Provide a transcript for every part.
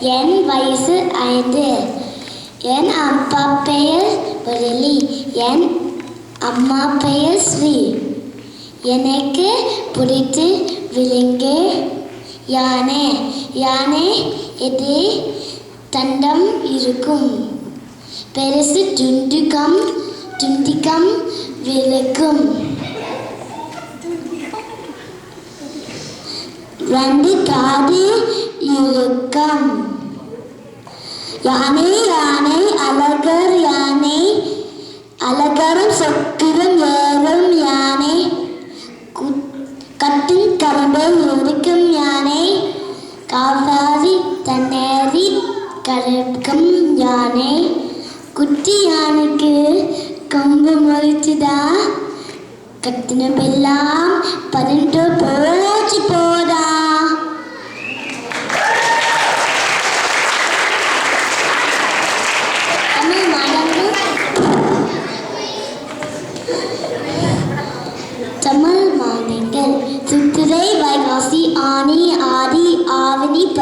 என் வயசு ஐந்து. என் அப்பா பெயர் முரளி என் அம்மா பெயர் ஸ்ரீ. எனக்கு பிடித்து விலங்கு யானை. யானை எது தண்டம் இருக்கும். பெருசு துண்டுகம் துண்டிகம் விளக்கும். ரெண்டு காது இருக்கும் யானை யானை அழகர் யானை அழகரும் சொக்கிரும் ஏறும் யானை கட்டும் கரம்பை இருக்கும் யானை காவாரி தன்னேறி கறக்கும் யானை குட்டி யானைக்கு கொம்பு முளைச்சுதா கட்டினப்பெல்லாம் பதினெட்டு பன்னெண்டு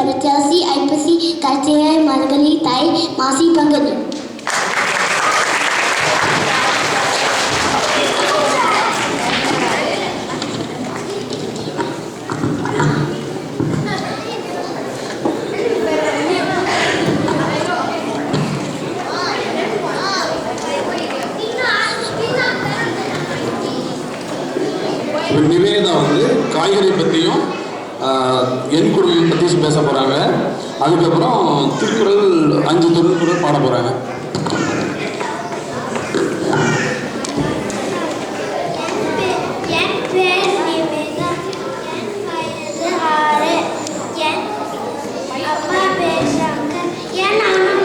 ஆவணி புரட்டாசி ஐப்பசி கார்த்திகை மார்கழி தை மாசி பங்குனி இப்போ நிவேதா வந்து காய்கறி பற்றியும் என் குரல் பற்றி பேச போகிறாங்க அதுக்கப்புறம் திருக்குறள் அஞ்சு திருக்குறள் பாட போகிறாங்க என் பேர் நிவேதா என் வயது ஆறு என் அப்பா பேர் சங்கர் என் அம்மா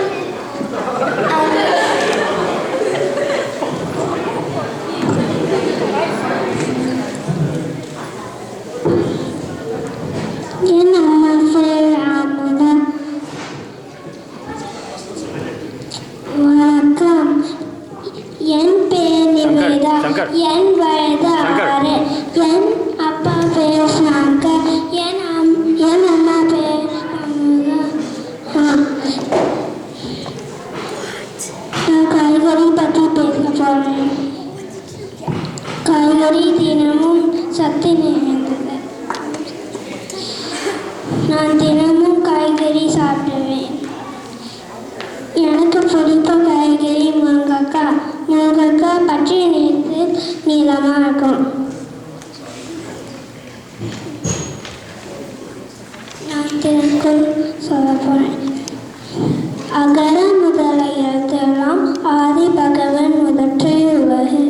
என் பேர் நிவேதா. என் வயது. ஆறு என் அப்பா பேர் சங்கர். என் என் அம்மா பேர். நான் காய்கறி பற்றி பேச போகிறேன் காய்கறி தினமும் சத்து நிறைந்தது நான் தினமும் காய்கறி சாப்பிடுவேன். எனக்கு பிடித்த காய்கறி முருங்கக்காய் முருங்கக்காய் பற்றி நிறத்தில் நீளமாக இருக்கும் நான் தினக்கும் சொல்ல போகிறேன் அகர முதல எழுத்தெல்லாம் ஆதி பகவன் முதற்றே உலகு.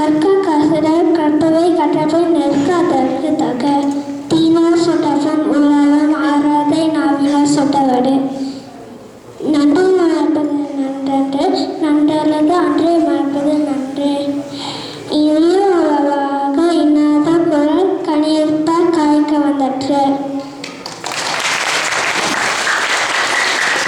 கற்க கசட கற்பவை கற்றவை நிற்க அதற்கு தக.